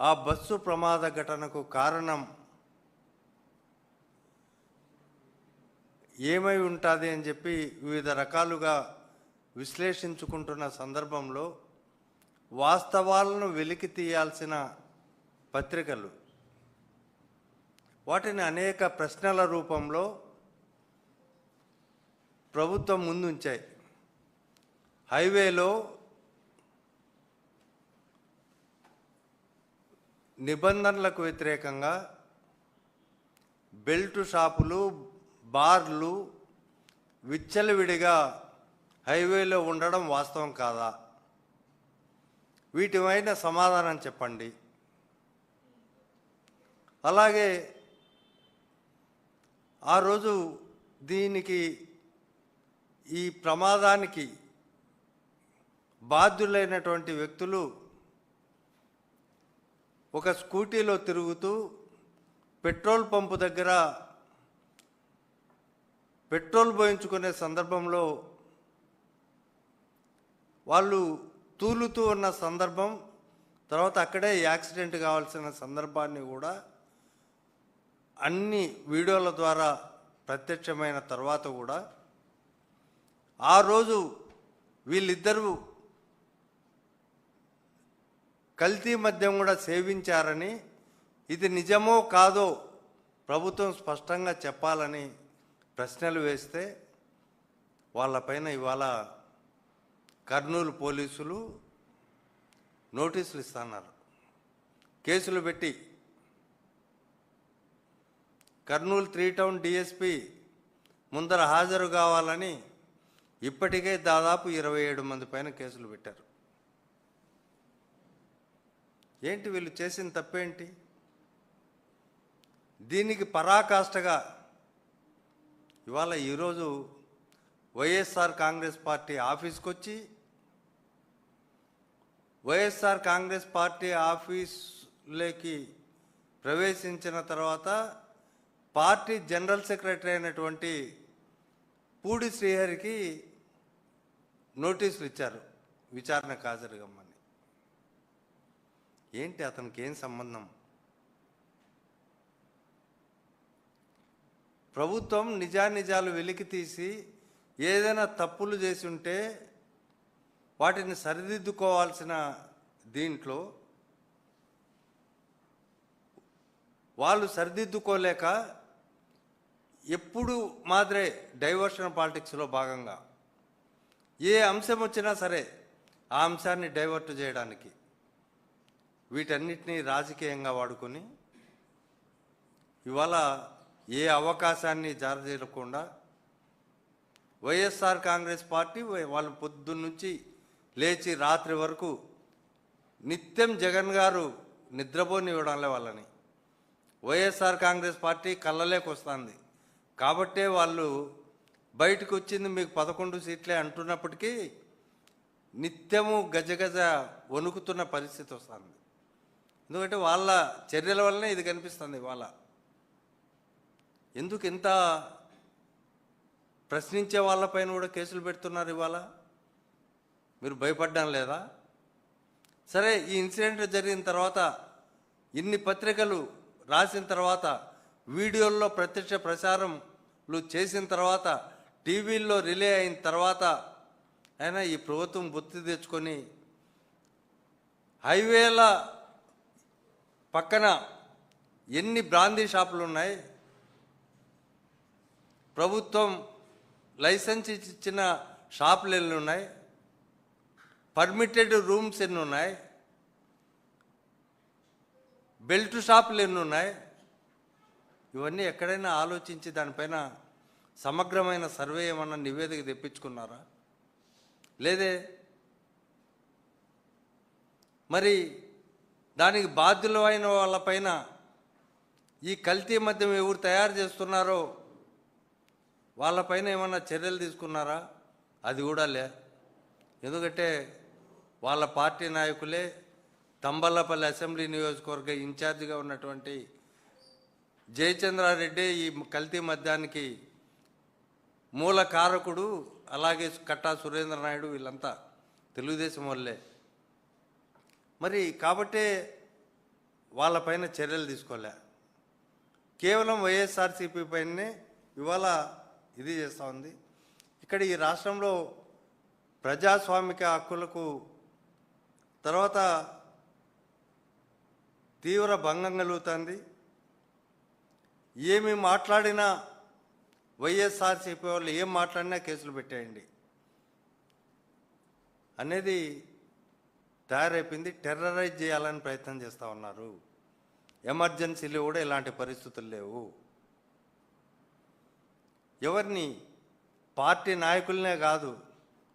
ఆ బస్సు ప్రమాద ఘటనకు కారణం ఏమై ఉంటుంది అని చెప్పి వివిధ రకాలుగా విశ్లేషించుకుంటున్న సందర్భంలో వాస్తవాలను వెలికి తీయాల్సిన పత్రికలు. వాటిని అనేక ప్రశ్నల రూపంలో ప్రభుత్వం ముందుంచాయి. హైవేలో నిబంధనలకు వ్యతిరేకంగా బెల్ట్ షాపులు బార్లు విచ్చలవిడిగా హైవేలో ఉండడం వాస్తవం కాదా? వీటిపైన సమాధానం చెప్పండి. అలాగే ఆ రోజు దీనికి ఈ ప్రమాదానికి బాధ్యులైనటువంటి వ్యక్తులు ఒక స్కూటీలో తిరుగుతూ పెట్రోల్ పంపు దగ్గర పెట్రోల్ పోయించుకునే సందర్భంలో వాళ్ళు తూలుతూ ఉన్న సందర్భం తర్వాత అక్కడే యాక్సిడెంట్ కావాల్సిన సందర్భాన్ని కూడా అన్ని వీడియోల ద్వారా ప్రత్యక్షమైన తర్వాత కూడా ఆ రోజు వీళ్ళిద్దరూ కల్తీ మద్యం కూడా సేవించారని ఇది నిజమో కాదో ప్రభుత్వం స్పష్టంగా చెప్పాలని ప్రశ్నలు వేస్తే వాళ్ళపైన ఇవాళ కర్నూలు పోలీసులు నోటీసులు ఇస్తున్నారు. కేసులు పెట్టి కర్నూలు త్రీ టౌన్ డిఎస్పి ముందర హాజరు కావాలని ఇప్పటికే దాదాపు ఇరవై ఏడు మంది పైన కేసులు పెట్టారు. ఏంటి వీళ్ళు చేసిన తప్పేంటి? దీనికి పరాకాష్ఠగా ఇవాళ ఈరోజు వైఎస్ఆర్ కాంగ్రెస్ పార్టీ ఆఫీస్కి వచ్చి వైఎస్ఆర్ కాంగ్రెస్ పార్టీ ఆఫీస్లోకి ప్రవేశించిన తర్వాత పార్టీ జనరల్ సెక్రటరీ అయినటువంటి పూడి శ్రీహరికి నోటీసులు ఇచ్చారు విచారణకు హాజరుగా. ఏంటి అతనికి ఏం సంబంధం? ప్రభుత్వం నిజానిజాలు వెలికి తీసి ఏదైనా తప్పులు చేసి ఉంటే వాటిని సరిదిద్దుకోవాల్సిన దీంట్లో వాళ్ళు సరిదిద్దుకోలేక ఎప్పుడు మాదిరే డైవర్షన్ పాలిటిక్స్లో భాగంగా ఏ అంశం వచ్చినా సరే ఆ అంశాన్ని డైవర్ట్ చేయడానికి వీటన్నిటినీ రాజకీయంగా వాడుకొని ఇవాళ ఏ అవకాశాన్ని జారజేయకుండా వైఎస్ఆర్ కాంగ్రెస్ పార్టీ వాళ్ళ పొద్దున్నుంచి లేచి రాత్రి వరకు నిత్యం జగన్ గారు నిద్రపోనివ్వడంలే వాళ్ళని. వైఎస్ఆర్ కాంగ్రెస్ పార్టీ కళ్ళలేకొస్తుంది కాబట్టే వాళ్ళు బయటకు వచ్చింది మీకు పదకొండు సీట్లే అంటున్నప్పటికీ నిత్యము గజగజ వణుకుతున్న పరిస్థితి వస్తుంది. ఎందుకంటే వాళ్ళ చర్యల వల్లనే ఇది కనిపిస్తుంది వాళ్ళ. ఎందుకు ఇంత ప్రశ్నించే వాళ్ళపైన కూడా కేసులు పెడుతున్నారు ఇవాళ? మీరు భయపడ్డం లేదా? సరే ఈ ఇన్సిడెంట్ జరిగిన తర్వాత ఇన్ని పత్రికలు రాసిన తర్వాత వీడియోల్లో ప్రత్యక్ష ప్రసారంలు చేసిన తర్వాత టీవీల్లో రిలే అయిన తర్వాత అయినా ఈ ప్రభుత్వం గుర్తు తెచ్చుకొని హైవేల పక్కన ఎన్ని బ్రాందీ షాపులు ఉన్నాయి? ప్రభుత్వం లైసెన్స్ ఇచ్చిన షాపులు ఎన్ని ఉన్నాయి? పర్మిటెడ్ రూమ్స్ ఎన్ని ఉన్నాయి? బెల్ట్ షాపులు ఎన్ని ఉన్నాయి? ఇవన్నీ ఎక్కడైనా ఆలోచించి దానిపైన సమగ్రమైన సర్వే ఏమన్నా నివేదిక తెప్పించుకున్నారా? లేదే? మరి దానికి బాధ్యులైన వాళ్ళపైన ఈ కల్తీ మద్యం ఎవరు తయారు చేస్తున్నారో వాళ్ళపైన ఏమన్నా చర్యలు తీసుకున్నారా? అది కూడా లే. ఎందుకంటే వాళ్ళ పార్టీ నాయకులే తంబల్లపల్లి అసెంబ్లీ నియోజకవర్గ ఇన్ఛార్జిగా ఉన్నటువంటి జయచంద్రారెడ్డి ఈ కల్తీ మద్యానికి మూల కారకుడు అలాగే కట్టా సురేంద్ర నాయుడు వీళ్ళంతా తెలుగుదేశం వాళ్ళే. మరి కాబట్టే వాళ్ళపైన చర్యలు తీసుకోలే. కేవలం వైఎస్ఆర్సీపీ పైనే ఇవాళ ఇది చేస్తూ ఉంది. ఇక్కడ ఈ రాష్ట్రంలో ప్రజాస్వామిక హక్కులకు తర్వాత తీవ్ర భంగం కలుగుతుంది. ఏమి మాట్లాడినా వైఎస్ఆర్సీపీ వాళ్ళు ఏం మాట్లాడినా కేసులు పెట్టేయండి. అనేది తయారైపోయింది టెర్రరైజ్ చేయాలని ప్రయత్నం చేస్తూ ఉన్నారు. ఎమర్జెన్సీలో కూడా ఇలాంటి పరిస్థితులు లేవు. ఎవరిని? పార్టీ నాయకులనే కాదు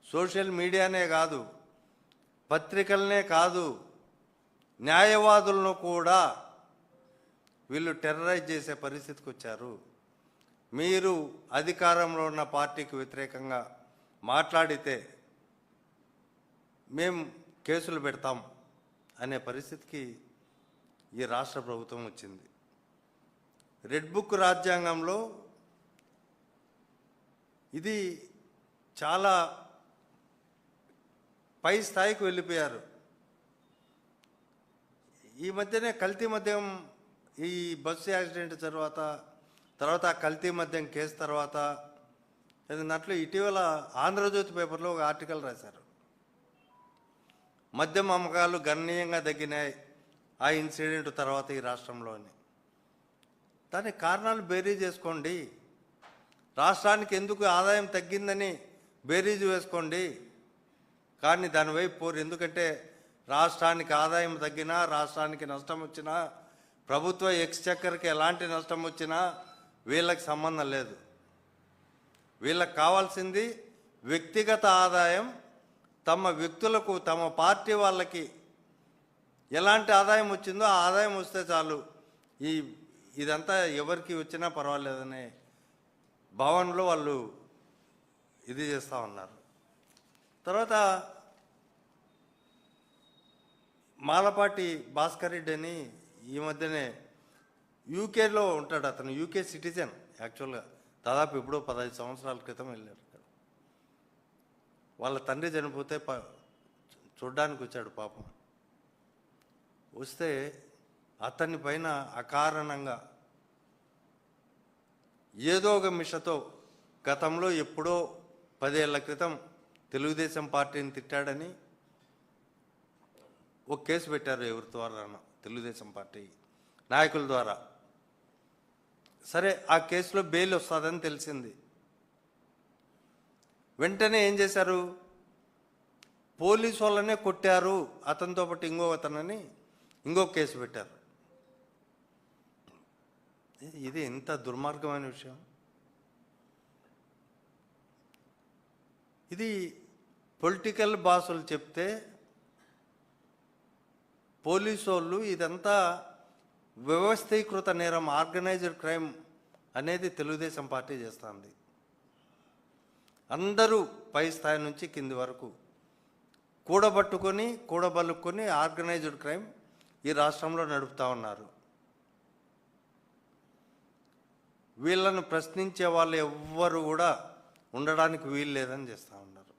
సోషల్ మీడియానే కాదు పత్రికలనే కాదు న్యాయవాదులను కూడా వీళ్ళు టెర్రరైజ్ చేసే పరిస్థితికి వచ్చారు. మీరు అధికారంలో ఉన్న పార్టీకి వ్యతిరేకంగా మాట్లాడితే మేము కేసులు పెడతాం అనే పరిస్థితికి ఈ రాష్ట్ర ప్రభుత్వం వచ్చింది. రెడ్ బుక్ రాజ్యాంగంలో ఇది చాలా పై స్థాయికి వెళ్ళిపోయారు. ఈ మధ్యనే కల్తీ మద్యం ఈ బస్సు యాక్సిడెంట్ తర్వాత తర్వాత కల్తీ మద్యం కేసు తర్వాత ఏదన్నట్లు ఇటీవల ఆంధ్రజ్యోతి పేపర్లో ఒక ఆర్టికల్ రాశారు. మద్యం అమ్మకాలు గణనీయంగా తగ్గినాయి ఆ ఇన్సిడెంట్ తర్వాత ఈ రాష్ట్రంలోని. దానికి కారణాలు బేరీ చేసుకోండి రాష్ట్రానికి ఎందుకు ఆదాయం తగ్గిందని బేరీజు వేసుకోండి. కానీ దానివైపు పోరు. ఎందుకంటే రాష్ట్రానికి ఆదాయం తగ్గినా రాష్ట్రానికి నష్టం వచ్చినా ప్రభుత్వ ఎక్స్చక్కర్కి ఎలాంటి నష్టం వచ్చినా వీళ్ళకి సంబంధం లేదు. వీళ్ళకి కావాల్సింది వ్యక్తిగత ఆదాయం తమ వ్యక్తులకు తమ పార్టీ వాళ్ళకి ఎలాంటి ఆదాయం వచ్చిందో ఆ ఆదాయం వస్తే చాలు. ఈ ఇదంతా ఎవరికి వచ్చినా పర్వాలేదనే భావనలో వాళ్ళు ఇది చేస్తూ ఉన్నారు. తర్వాత మాలపాటి భాస్కర్ రెడ్డి అని ఈ మధ్యనే యూకేలో ఉంటాడు అతను యూకే సిటిజన్ యాక్చువల్గా. దాదాపు ఎప్పుడో పదహైదు సంవత్సరాల క్రితం వెళ్ళారు వాళ్ళ తండ్రి చనిపోతే ప చూడ్డానికి వచ్చాడు పాపం. వస్తే అతని పైన అకారణంగా ఏదో ఒక మిషతో గతంలో ఎప్పుడో పదేళ్ళ క్రితం తెలుగుదేశం పార్టీని తిట్టాడని ఒక కేసు పెట్టారు ఎవరి ద్వారా తెలుగుదేశం పార్టీ నాయకుల ద్వారా. సరే ఆ కేసులో బెయిల్ వస్తుందని తెలిసింది. వెంటనే ఏం చేశారు? పోలీసు వాళ్ళనే కొట్టారు. అతనితో పాటు ఇంకో అతనని ఇంకో కేసు పెట్టారు. ఇది ఎంత దుర్మార్గమైన విషయం. ఇది పొలిటికల్ బాసులు చెప్తే పోలీసు వాళ్ళు ఇదంతా వ్యవస్థీకృత నేరం ఆర్గనైజ్డ్ క్రైమ్ అనేది తెలుగుదేశం పార్టీ చేస్తుంది. అందరూ పై స్థాయి నుంచి కింది వరకు కూడబట్టుకొని కూడబలుక్కొని ఆర్గనైజ్డ్ క్రైమ్ ఈ రాష్ట్రంలో నడుపుతా ఉన్నారు. వీళ్ళను ప్రశ్నించే వాళ్ళు ఎవ్వరు కూడా ఉండడానికి వీలు లేదని చేస్తూ ఉన్నారు.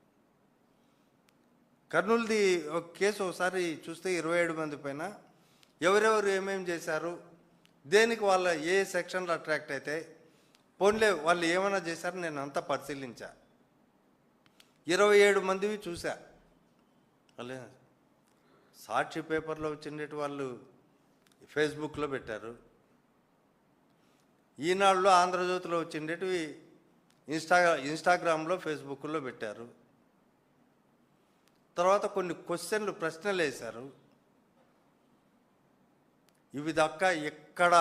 కర్నూలుది ఒక కేసు ఒకసారి చూస్తే ఇరవై ఏడు మంది పైన ఎవరెవరు ఏమేమి చేశారు దేనికి వాళ్ళ ఏ సెక్షన్లు అట్రాక్ట్ అయితే పోన్లే వాళ్ళు ఏమైనా చేశారు నేను అంతా పరిశీలించా. ఇరవై ఏడు మందివి చూసా వాళ్ళే సాక్షి పేపర్లో వచ్చినట్టు వాళ్ళు ఫేస్బుక్లో పెట్టారు. ఈనాడులో ఆంధ్రజ్యోతిలో వచ్చిండేటివి ఇన్స్టా ఇన్స్టాగ్రామ్లో ఫేస్బుక్లో పెట్టారు. తర్వాత కొన్ని క్వశ్చన్లు ప్రశ్నలు వేశారు. ఇవి దక్క ఎక్కడ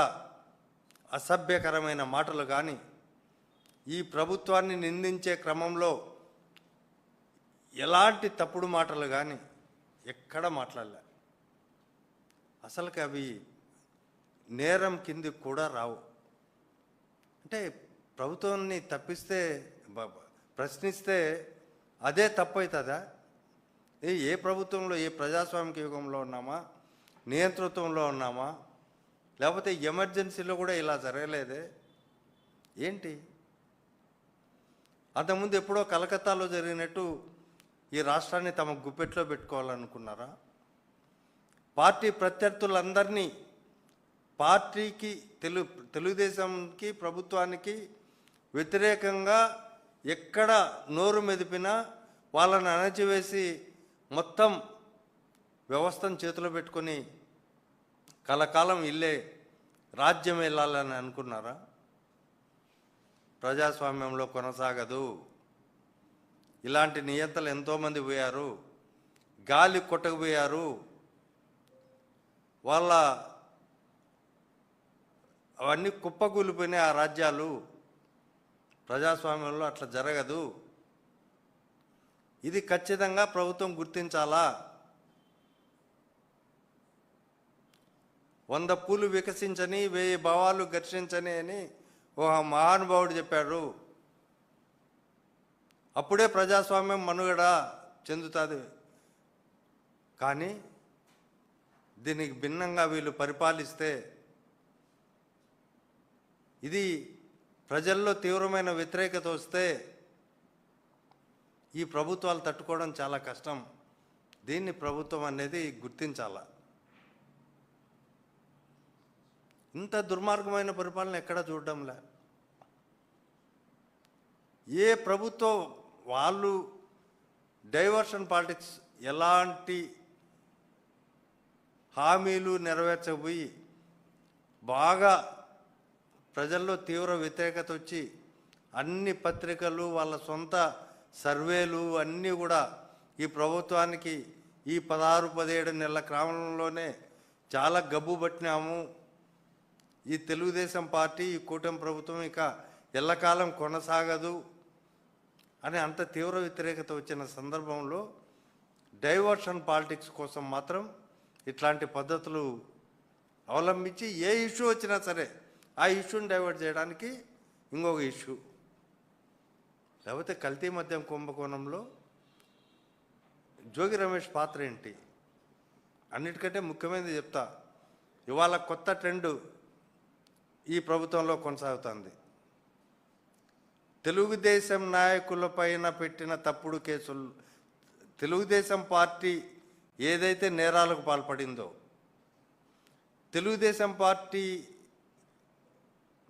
అసభ్యకరమైన మాటలు కానీ ఈ ప్రభుత్వాన్ని నిందించే క్రమంలో ఎలాంటి తప్పుడు మాటలు కానీ ఎక్కడ మాట్లాడలే. అసలుకి అవి నేరం కింది కూడా రావు. అంటే ప్రభుత్వాన్ని తప్పిస్తే ప్రశ్నిస్తే అదే తప్పు అవుతుందా ఏ ఏ ప్రభుత్వంలో ఏ ప్రజాస్వామిక యుగంలో ఉన్నామా? నియంతృత్వంలో ఉన్నామా? లేకపోతే ఎమర్జెన్సీలో కూడా ఇలా జరగలేదే? ఏంటి? అంతకుముందు ఎప్పుడో కలకత్తాలో జరిగినట్టు ఈ రాష్ట్రాన్ని తమ గుప్పెట్లో పెట్టుకోవాలనుకున్నారా? పార్టీ ప్రత్యర్థులందరినీ పార్టీకి తెలు తెలుగుదేశంకి ప్రభుత్వానికి వ్యతిరేకంగా ఎక్కడ నోరు మెదిపినా వాళ్ళని అణచివేసి మొత్తం వ్యవస్థను చేతిలో పెట్టుకొని కలకాలం ఇల్లే రాజ్యం వెళ్ళాలని అనుకున్నారా? ప్రజాస్వామ్యంలో కొనసాగదు. ఇలాంటి నియంతలు ఎంతోమంది పోయారు. గాలి కొట్టకపోయారు. వాళ్ళ అవన్నీ కుప్పకూలిపోయినాయి ఆ రాజ్యాలు. ప్రజాస్వామ్యంలో అట్లా జరగదు. ఇది ఖచ్చితంగా ప్రభుత్వం గుర్తించాలా? వంద పూలు వికసించని వెయ్యి భావాలు ఘర్షించని అని ఒక మహానుభావుడు చెప్పాడు. అప్పుడే ప్రజాస్వామ్యం మనుగడ చెందుతుంది. కానీ దీనికి భిన్నంగా వీళ్ళు పరిపాలిస్తే ఇది ప్రజల్లో తీవ్రమైన వ్యతిరేకత వస్తే ఈ ప్రభుత్వాలు తట్టుకోవడం చాలా కష్టం. దీన్ని ప్రభుత్వం అనేది గుర్తించాల. ఇంత దుర్మార్గమైన పరిపాలన ఎక్కడ చూడడంలే. ఏ ప్రభుత్వం వాళ్ళు డైవర్షన్ పాలిటిక్స్ ఎలాంటి హామీలు నెరవేర్చబోయి బాగా ప్రజల్లో తీవ్ర వ్యతిరేకత వచ్చి అన్ని పత్రికలు వాళ్ళ సొంత సర్వేలు అన్నీ కూడా ఈ ప్రభుత్వానికి ఈ పదహారు పదిహేడు నెలల క్రమంలోనే చాలా గబ్బు పట్టినాము. ఈ తెలుగుదేశం పార్టీ ఈ కూటమి ప్రభుత్వం ఇక ఎల్లకాలం కొనసాగదు. అని అంత తీవ్ర వ్యతిరేకత వచ్చిన సందర్భంలో డైవర్షన్ పాలిటిక్స్ కోసం మాత్రం ఇట్లాంటి పద్ధతులు అవలంబించి ఏ ఇష్యూ వచ్చినా సరే ఆ ఇష్యూని డైవర్ట్ చేయడానికి ఇంకొక ఇష్యూ. లేకపోతే కల్తీ మద్యం కుంభకోణంలో జోగి రమేష్ పాత్ర ఏంటి? అన్నిటికంటే ముఖ్యమైనది చెప్తా ఇవాళ కొత్త ట్రెండ్ ఈ ప్రభుత్వంలో కొనసాగుతుంది. తెలుగుదేశం నాయకులపైన పెట్టిన తప్పుడు కేసులు తెలుగుదేశం పార్టీ ఏదైతే నేరాలకు పాల్పడిందో తెలుగుదేశం పార్టీ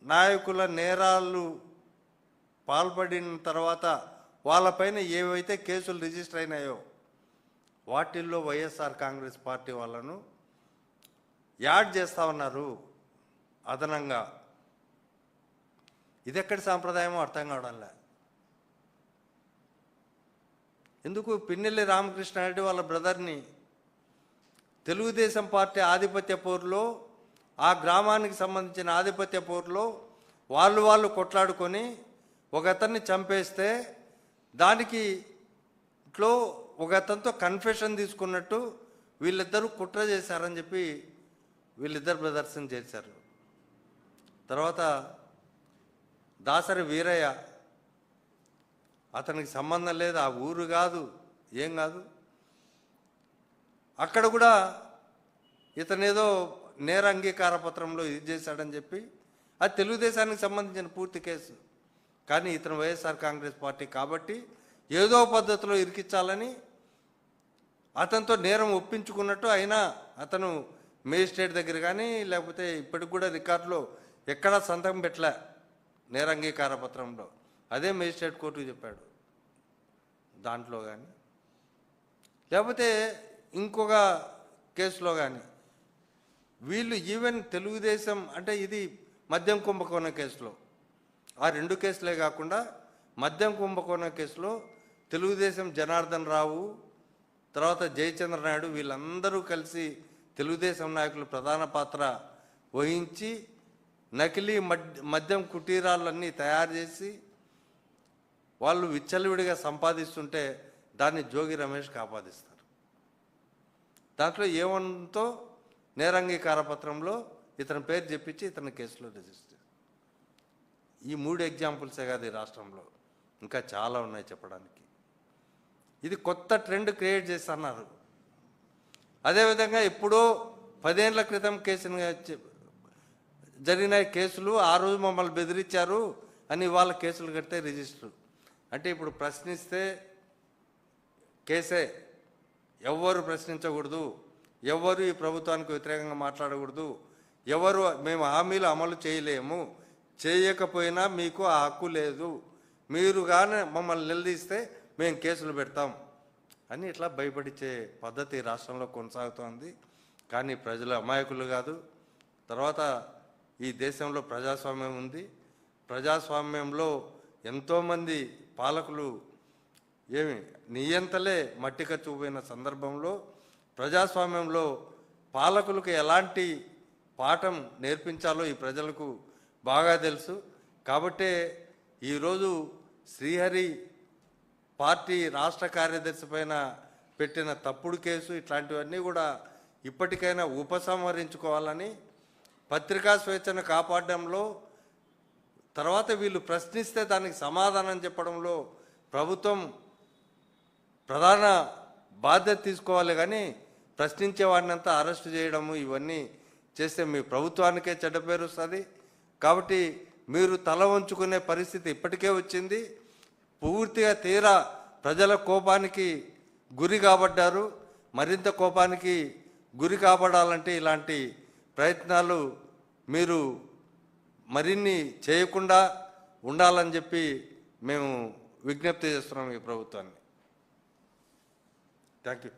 నాయకుల నేరాలు పాల్పడిన తర్వాత వాళ్ళపైన ఏవైతే కేసులు రిజిస్టర్ అయినాయో వాటిల్లో వైఎస్ఆర్ కాంగ్రెస్ పార్టీ వాళ్ళను యాడ్ చేస్తా ఉన్నారు అదనంగా. ఇది ఎక్కడి సాంప్రదాయమో అర్థం కావడంలా. ఎందుకు పిన్నెల్లి రామకృష్ణారెడ్డి వాళ్ళ బ్రదర్ని తెలుగుదేశం పార్టీ ఆధిపత్య పోరులో ఆ గ్రామానికి సంబంధించిన ఆధిపత్య పోరులో వాళ్ళు వాళ్ళు కొట్లాడుకొని ఒక అతన్ని చంపేస్తే దానికి ఇట్లో ఒక అతనితో కన్ఫెషన్ తీసుకున్నట్టు వీళ్ళిద్దరూ కుట్ర చేశారని చెప్పి వీళ్ళిద్దరు ప్రదర్శన చేశారు. తర్వాత దాసరి వీరయ్య అతనికి సంబంధం లేదు ఆ ఊరు కాదు ఏం కాదు. అక్కడ కూడా ఇతనేదో నేర అంగీకార పత్రంలో ఇది చేశాడని చెప్పి అది తెలుగుదేశానికి సంబంధించిన పూర్తి కేసు. కానీ ఇతను వైఎస్ఆర్ కాంగ్రెస్ పార్టీ కాబట్టి ఏదో పద్ధతిలో ఇరికించాలని అతనితో నేరం ఒప్పించుకున్నట్టు అయినా అతను మేజిస్ట్రేట్ దగ్గర కానీ లేకపోతే ఇప్పటికి కూడా రికార్డులో ఎక్కడా సంతకం పెట్టలే. నేరంగీకార పత్రంలో. అదే మేజిస్ట్రేట్ కోర్టుకు చెప్పాడు. దాంట్లో కానీ లేకపోతే ఇంకొక కేసులో కానీ వీళ్ళు ఈవెన్ తెలుగుదేశం అంటే ఇది మద్యం కుంభకోణ కేసులో. ఆ రెండు కేసులే కాకుండా మద్యం కుంభకోణం కేసులో తెలుగుదేశం జనార్దన్ రావు తర్వాత జయచంద్ర నాయుడు వీళ్ళందరూ కలిసి తెలుగుదేశం నాయకులు ప్రధాన పాత్ర వహించి నకిలీ మద్ మద్యం కుటీరాలన్నీ తయారు చేసి వాళ్ళు విచ్చలవిడిగా సంపాదిస్తుంటే దాన్ని జోగి రమేష్ కాపాదిస్తారు. దాంట్లో ఏమంతో నేరంగీకార పత్రంలో ఇతని పేరు చెప్పించి ఇతని కేసులో రిజిస్టర్ ఈ మూడు ఎగ్జాంపుల్సే కాదు ఈ రాష్ట్రంలో. ఇంకా చాలా ఉన్నాయి చెప్పడానికి. ఇది కొత్త ట్రెండ్ క్రియేట్ చేస్తున్నారు. అదేవిధంగా ఎప్పుడో పదేళ్ళ క్రితం కేసును జరిగిన కేసులు ఆ రోజు మమ్మల్ని బెదిరించారు అని వాళ్ళ కేసులు కడితే రిజిస్టర్. అంటే ఇప్పుడు ప్రశ్నిస్తే కేసే. ఎవ్వరు ప్రశ్నించకూడదు. ఎవ్వరు ఈ ప్రభుత్వానికి వ్యతిరేకంగా మాట్లాడకూడదు. ఎవరు మేము హామీలు అమలు చేయలేము. చేయకపోయినా మీకు ఆ హక్కు లేదు. మీరు కానీ మమ్మల్ని నిలదీస్తే మేము కేసులు పెడతాం అని ఇట్లా భయపడిచ్చే పద్ధతి రాష్ట్రంలో కొనసాగుతోంది. కానీ ప్రజలు అమాయకులు కాదు. తర్వాత ఈ దేశంలో ప్రజాస్వామ్యం ఉంది. ప్రజాస్వామ్యంలో ఎంతోమంది పాలకులు ఏమి నియంతలే మట్టిక చూపిన సందర్భంలో ప్రజాస్వామ్యంలో పాలకులకు ఎలాంటి పాఠం నేర్పించాలో ఈ ప్రజలకు బాగా తెలుసు. కాబట్టే ఈరోజు శ్రీహరి పార్టీ రాష్ట్ర కార్యదర్శి పైన పెట్టిన తప్పుడు కేసు ఇట్లాంటివన్నీ కూడా ఇప్పటికైనా ఉపసంహరించుకోవాలని పత్రికా స్వేచ్ఛను కాపాడడంలో తర్వాత వీళ్ళు ప్రశ్నిస్తే దానికి సమాధానం చెప్పడంలో ప్రభుత్వం ప్రధాన బాధ్యత తీసుకోవాలి కానీ ప్రశ్నించే వాడినంతా అరెస్ట్ చేయడము ఇవన్నీ చేస్తే మీ ప్రభుత్వానికే చెడ్డ పేరు వస్తుంది. కాబట్టి మీరు తల వంచుకునే పరిస్థితి ఇప్పటికే వచ్చింది. పూర్తిగా తీరా ప్రజల కోపానికి గురి కాబడ్డారు. మరింత కోపానికి గురి కాబడాలంటే ఇలాంటి ప్రయత్నాలు మీరు మరిన్ని చేయకుండా ఉండాలని చెప్పి మేము విజ్ఞప్తి చేస్తున్నాం ఈ ప్రభుత్వాన్ని. Thank you